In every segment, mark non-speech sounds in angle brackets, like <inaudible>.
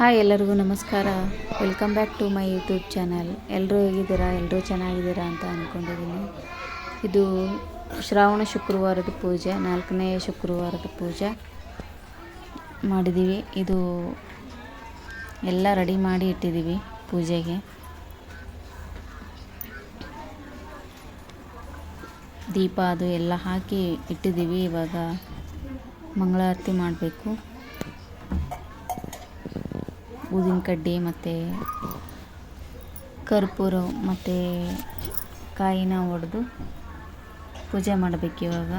Hi ಎಲ್ಲರಿಗೂ ನಮಸ್ಕಾರ. Welcome back to my YouTube channel ಎಲ್ಲರೂ ಹೇಗಿದ್ದೀರಾ? ಎಲ್ಲರೂ ಚೆನ್ನಾಗಿದ್ದೀರಾ ಅಂತ ಅಂದ್ಕೊಂಡಿದ್ದೀನಿ ಇದು ಶ್ರಾವಣ ಶುಕ್ರವಾರದ ಪೂಜೆ, ನಾಲ್ಕನೇ ಶುಕ್ರವಾರದ ಪೂಜೆ ಮಾಡಿದ್ದೀವಿ. ಇದು ಎಲ್ಲ ರೆಡಿ ಮಾಡಿ ಇಟ್ಟಿದ್ದೀವಿ ಪೂಜೆಗೆ. ದೀಪ ಅದು ಎಲ್ಲ ಹಾಕಿ ಇಟ್ಟಿದ್ದೀವಿ. ಇವಾಗ ಮಂಗಳಾರತಿ ಮಾಡಬೇಕು. ಊದಿನ ಕಡ್ಡಿ ಮತ್ತು ಕರ್ಪೂರ ಮತ್ತು ಕಾಯಿನ ಒಡೆದು ಪೂಜೆ ಮಾಡಬೇಕು ಇವಾಗ.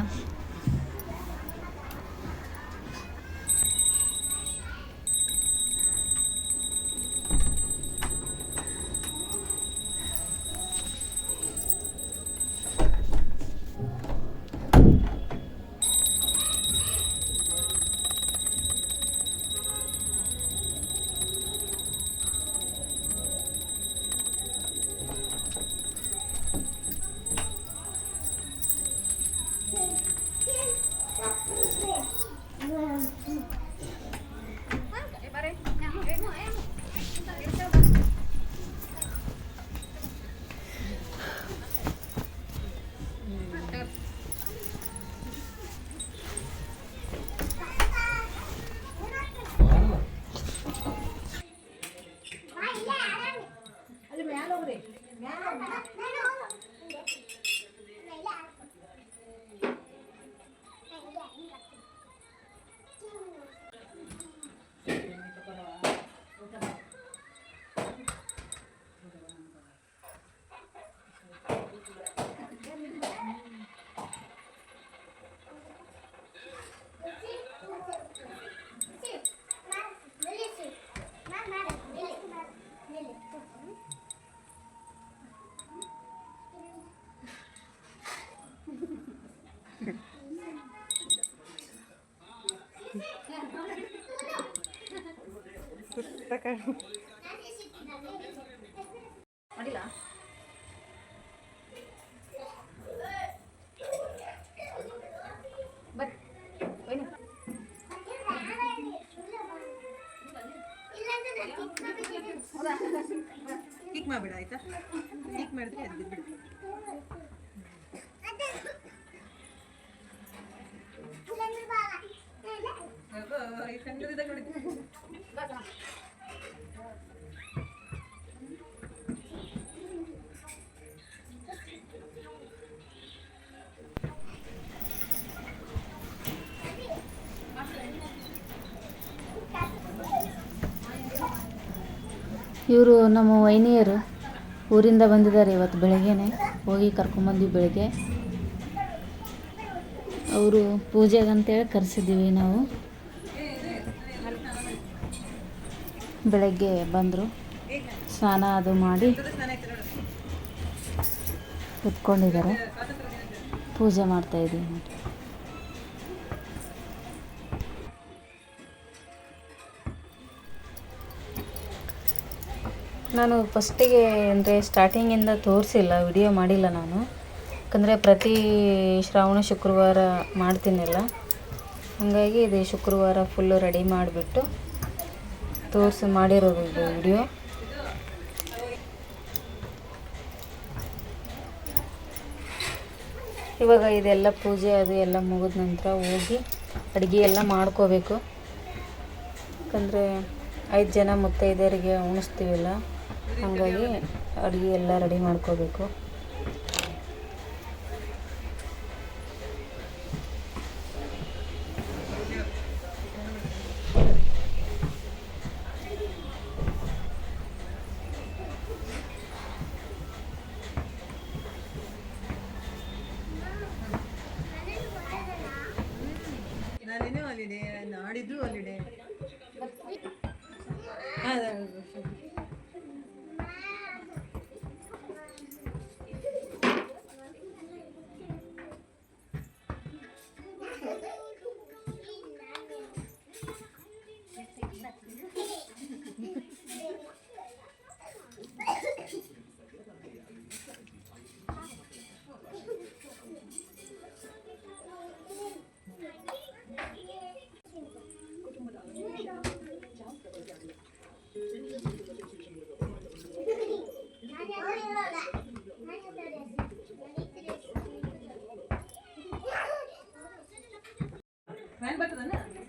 ಕಿಕ್ ಮಾಡಬೇಡ ಆಯ್ತಾ ಕಿಕ್ ಮಾಡಿದ್ರೆ ಅದು ಇವರು ನಮ್ಮ ವೈನಿಯರು ಊರಿಂದ ಬಂದಿದ್ದಾರೆ ಇವತ್ತು ಬೆಳಗ್ಗೆನೆ. ಹೋಗಿ ಕರ್ಕೊಂಬಂದ್ವಿ ಬೆಳಗ್ಗೆ. ಅವರು ಪೂಜೆಗಂತೇಳಿ ಕರೆಸಿದ್ದೀವಿ ನಾವು. ಬೆಳಗ್ಗೆ ಬಂದರು. ಸ್ನಾನ ಅದು ಮಾಡಿ. ಕುತ್ಕೊಂಡಿದ್ದಾರೆ. ಪೂಜೆ ಮಾಡ್ತಾಯಿದ್ದೀವಿ ನಾನು ಫಸ್ಟಿಗೆ ಅಂದರೆ ಸ್ಟಾರ್ಟಿಂಗಿಂದ ತೋರಿಸಿಲ್ಲ, ವಿಡಿಯೋ ಮಾಡಿಲ್ಲ ನಾನು. ಯಾಕಂದರೆ ಪ್ರತಿ ಶ್ರಾವಣ ಶುಕ್ರವಾರ ಮಾಡ್ತೀನಲ್ಲ. ಹಾಗಾಗಿ ಇದು ಶುಕ್ರವಾರ ಫುಲ್ಲು ರೆಡಿ ಮಾಡಿಬಿಟ್ಟು ತೋರಿಸಿ ಮಾಡಿರೋದು ಇದು ವಿಡಿಯೋ. ಇವಾಗ ಇದೆಲ್ಲ ಪೂಜೆ ಅದು ಎಲ್ಲ ಮುಗಿದ ನಂತರ ಹೋಗಿ ಅಡುಗೆ ಎಲ್ಲ ಮಾಡ್ಕೋಬೇಕು. ಯಾಕಂದರೆ ಐದು ಜನ ಮುತ್ತೈದೆಯರಿಗೆ ಉಣಿಸ್ತೀವಲ್ಲ ಹಾಗಾಗಿ ಅಡುಗೆ ಎಲ್ಲ ರೆಡಿ ಮಾಡ್ಕೋಬೇಕು. ನಾಡಿದ್ದು ಅಲ್ಲಿಡೆ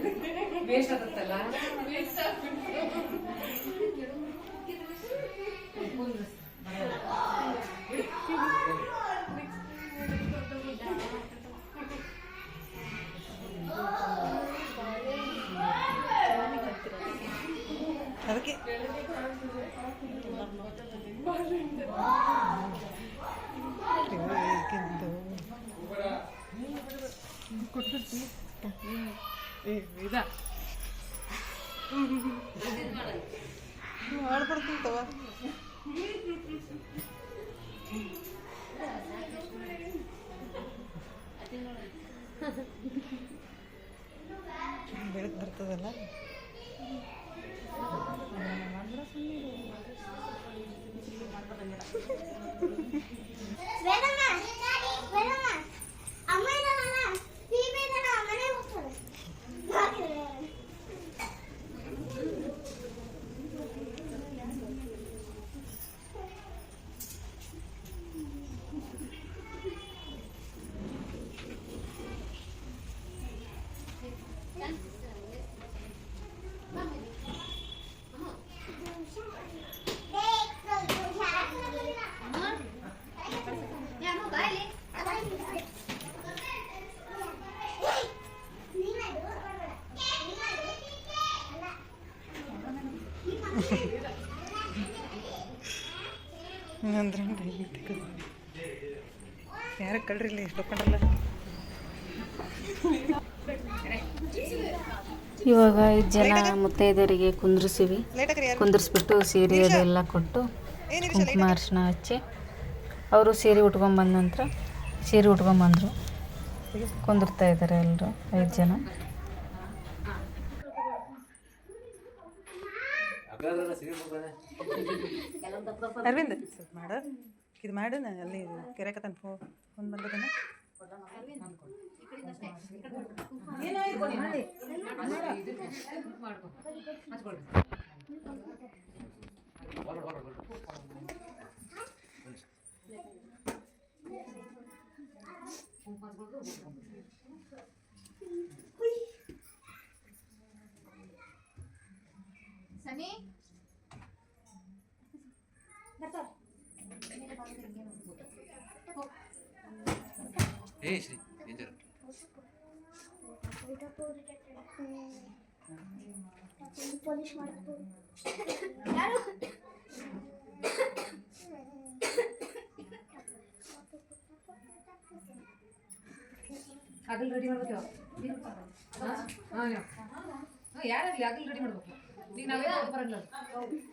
ಚೂರು ಬಾಯಿ. ಮತ್ತೆ ಕೈಗೆ ಇಟ್ಕೊ. ಈಕಿ ನಡೆ ಹಿಂಗೆ. ಅದಕ್ಕೆ ಈಗಿಂದು. ಇದ. ಮಾಡ್ಬಿಡ್ತೀನಿ ತಗೋ. ಬೆಳಕು ಬರ್ತದಲ್ಲ ಯಾರ ಕಳ್ರಿಲ್ಲ ಎಷ್ಟು ಇವಾಗ ಐದು ಜನ ಮುತ್ತೈದರಿಗೆ ಕುಂದ್ರಿಸಿವಿ. ಕುಂದಿರ್ಸ್ಬಿಟ್ಟು ಸೀರೆ ಅದೆಲ್ಲ ಕೊಟ್ಟು ಕುಂಕುಮ ಅರ್ಶನ ಹಚ್ಚಿ ಅವರು ಸೀರೆ ಉಟ್ಕೊಂಬಂದ ನಂತರ ಸೀರೆ ಉಟ್ಕೊಂಬಂದರು ಕುಂದಿರ್ತಾ ಇದ್ದಾರೆ ಎಲ್ಲರೂ ಐದು ಜನ. ಅರವಿಂದ್ ಸ್ವಲ್ಪ ಮಾಡು ಇದು ಮಾಡು ಅಲ್ಲಿ ಕೆರೆಕತನ ಫೋ ಫೋನ್ ಬಂದದನ ಏ ಶ್ರೀ ಡೇಂಜರ್ ಪೊಲೀಸ್ ಮಾಡ್ಬೋದು ಹಗಲ್ ರೆಡಿ ಮಾಡ್ಬೇಕು ಯಾರಾಗಲಿ ಹಗಲ್ ರೆಡಿ ಮಾಡ್ಬೇಕು ಈಗ ನಾವೇ ಬರಲ್ಲ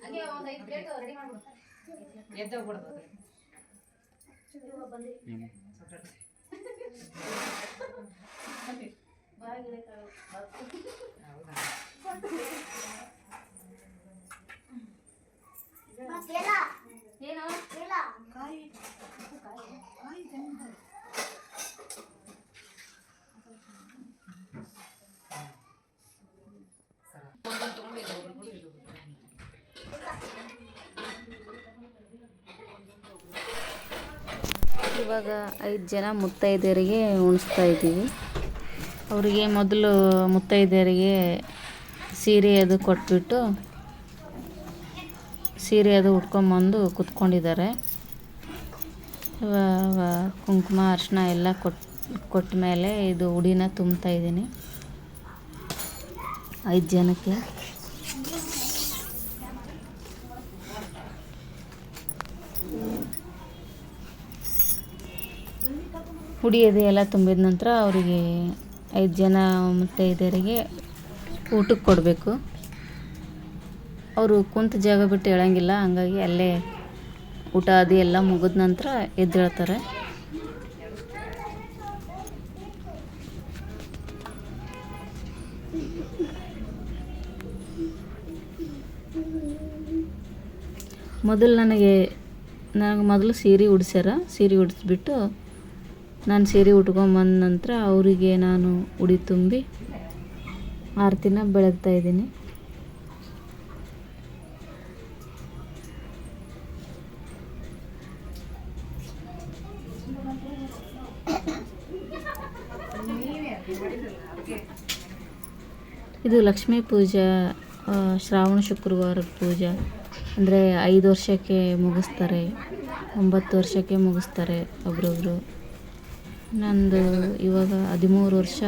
ಹಂಗೆ ಒಂದು ಐದು ಪ್ಲೇಟ್ ರೆಡಿ ಮಾಡ್ಬಿಡು ಏನು ಇಲ್ಲ ಇವಾಗ ಐದು ಜನ ಮುತ್ತೈದೆಯರಿಗೆ ಉಣಿಸ್ತಾ ಇದ್ದೀವಿ. ಅವರಿಗೆ ಮೊದಲು ಮುತ್ತೈದೆಯರಿಗೆ ಸೀರೆ ಅದು ಕೊಟ್ಬಿಟ್ಟು ಸೀರೆ ಅದು ಉಟ್ಕೊಂಬಂದು ಕುತ್ಕೊಂಡಿದ್ದಾರೆ. ಇವಾಗ ಕುಂಕುಮ ಅರ್ಶಿನ ಎಲ್ಲ ಕೊಟ್ಟು ಕೊಟ್ಟ ಮೇಲೆ ಇದು ಉಡಿನ ತುಂಬ್ತಾ ಇದ್ದೀನಿ. ಐದು ಜನಕ್ಕೆ. ಹುಡಿಯೋದು ಎಲ್ಲ ತುಂಬಿದ ನಂತರ ಅವರಿಗೆ ಐದು ಜನ ಮುತ್ತೈದೆಯರಿಗೆ ಊಟಕ್ಕೆ ಕೊಡಬೇಕು. ಅವರು ಕುಂತ ಜಾಗ ಬಿಟ್ಟು ಹೇಳಂಗಿಲ್ಲ, ಹಂಗಾಗಿ ಅಲ್ಲೇ ಊಟ ಅದು ಎಲ್ಲ ಮುಗಿದ ನಂತರ ಎದ್ದೇಳ್ತಾರೆ. ಮೊದಲು ನನಗೆ ನನಗೆ ಮೊದಲು ಸೀರೆ ಉಡ್ಸ್ಯಾರ. ಸೀರೆ ಉಡಿಸ್ಬಿಟ್ಟು ನಾನು ಸೀರೆ ಉಟ್ಕೊಂಬಂದ ನಂತರ ಅವರಿಗೆ ನಾನು ಉಡಿ ತುಂಬಿ ಆರತಿನ ಬೆಳಗ್ತಾ ಇದ್ದೀನಿ. ಇದು ಲಕ್ಷ್ಮೀ ಪೂಜಾ ಶ್ರಾವಣ ಶುಕ್ರವಾರದ ಪೂಜಾ. ಅಂದರೆ ಐದು ವರ್ಷಕ್ಕೆ ಮುಗಿಸ್ತಾರೆ, ಒಂಬತ್ತು ವರ್ಷಕ್ಕೆ ಮುಗಿಸ್ತಾರೆ ಒಬ್ರೊಬ್ರು. ನಂದು ಇವಾಗ ಹದಿಮೂರು ವರ್ಷ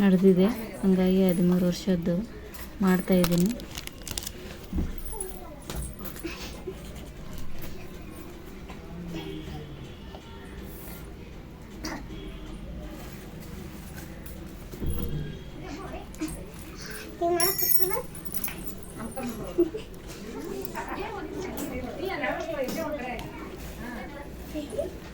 ನಡೆದಿದೆ. ಹಾಗಾಗಿ ಹದಿಮೂರು ವರ್ಷದ್ದು ಮಾಡ್ತಾಯಿದ್ದೀನಿ Thank <laughs> ಮಾಡಕ್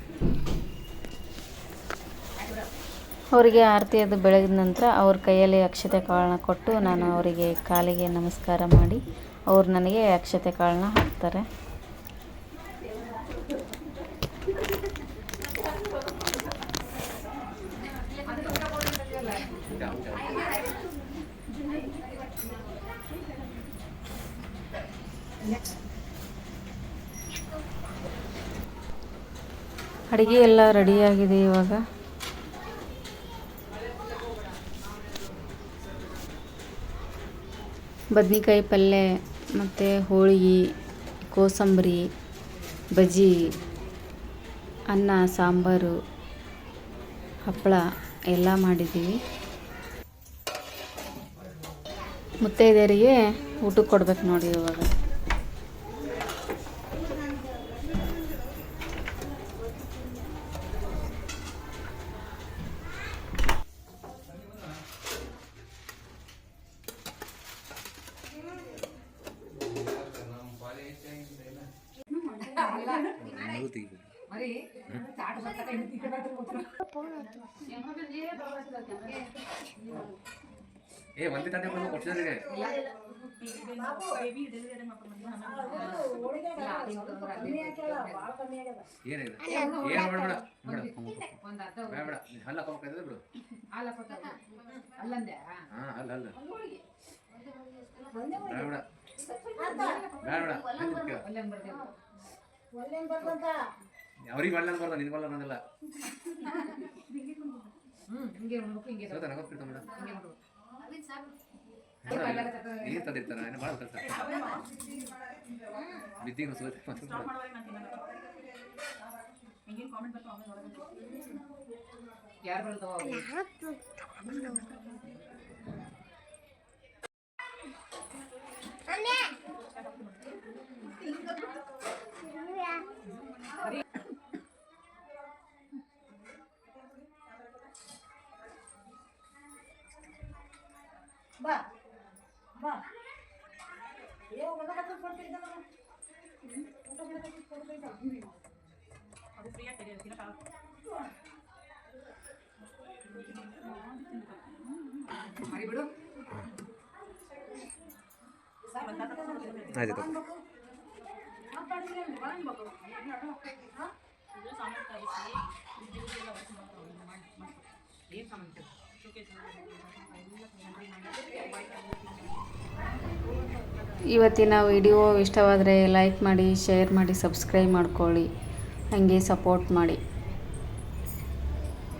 ಅವರಿಗೆ ಆರತಿ ಅದು ಬೆಳಗಿದ ನಂತರ ಅವ್ರ ಕೈಯಲ್ಲಿ ಅಕ್ಷತೆ ಕಾಳನ್ನ ಕೊಟ್ಟು ನಾನು ಅವರಿಗೆ ಕಾಲಿಗೆ ನಮಸ್ಕಾರ ಮಾಡಿ ಅವ್ರು ನನಗೆ ಅಕ್ಷತೆ ಕಾಳನ್ನ ಹಾಕ್ತಾರೆ. ಅಡುಗೆ ಎಲ್ಲ ರೆಡಿಯಾಗಿದೆ ಇವಾಗ. ಬದ್ನಿಕಾಯಿ ಪಲ್ಯ ಮತ್ತು ಹೋಳಿಗೆ, ಕೋಸಂಬರಿ, ಬಜ್ಜಿ, ಅನ್ನ, ಸಾಂಬಾರು, ಹಪ್ಪಳ ಎಲ್ಲ ಮಾಡಿದ್ದೀವಿ. ಮುತ್ತೈದೆಯರಿಗೆ ಊಟಕ್ಕೆ ಕೊಡ್ಬೇಕು ನೋಡಿ ಇವಾಗ. ಏ ಒಂದೇ ತಂದೆ ಬಂದು ಕೊಡ್ಸಿದ್ರೆ ಏನಿದೆ? ಏನು ಬೇಡ. ಬೇಡ ಹಲ್ಲ ಹಾಕೋಬೇಕಾಯ್ತದೆ ಬಿಡು. ಹಾಲು ಅಲ್ಲಂದೆ ಹಾ ಅಲ್ಲ ಅಲ್ಲ ಬೇಡ ಬೇಡ. ಬೇಡ ಬೇಡ. ಅವ್ರಿಗೆ ಒಳ್ಳೆ ಬರ್ದ ನಿನ್ಗೆ ಒಳ್ಳೆ ನಂದಲ್ಲ ಹ್ಮ್ ಹಿಂಗೆ ಉಣ್ಬೇಕು ಹಿಂಗೆ ಸೋತ ನಗೋ ಬಿಡ್ತಾ ಮೇಡ ಹಿಂಗೆ ಮಾಡ್ಬೇಕು. ಏನು ತಂದಿರ್ತಾರ ಏನು ಭಾಳ ಕಲ್ಸ ಬಿದ್ದಿಗೆ ಸೋತೆ ಯಾರು ಬರ್ತಾವ ಅಮ್ಮೆ. ಆಯ್ತು ಇವತ್ತಿನ ವಿಡಿಯೋ ಇಷ್ಟವಾದರೆ ಲೈಕ್ ಮಾಡಿ, ಶೇರ್ ಮಾಡಿ, ಸಬ್ಸ್ಕ್ರೈಬ್ ಮಾಡ್ಕೊಳ್ಳಿ. ಹಾಗೆ ಸಪೋರ್ಟ್ ಮಾಡಿ.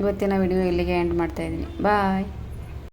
ಇವತ್ತಿನ ವಿಡಿಯೋ ಇಲ್ಲಿಗೆ ಎಂಡ್ ಮಾಡ್ತಾಯಿದ್ದೀನಿ ಬಾಯ್.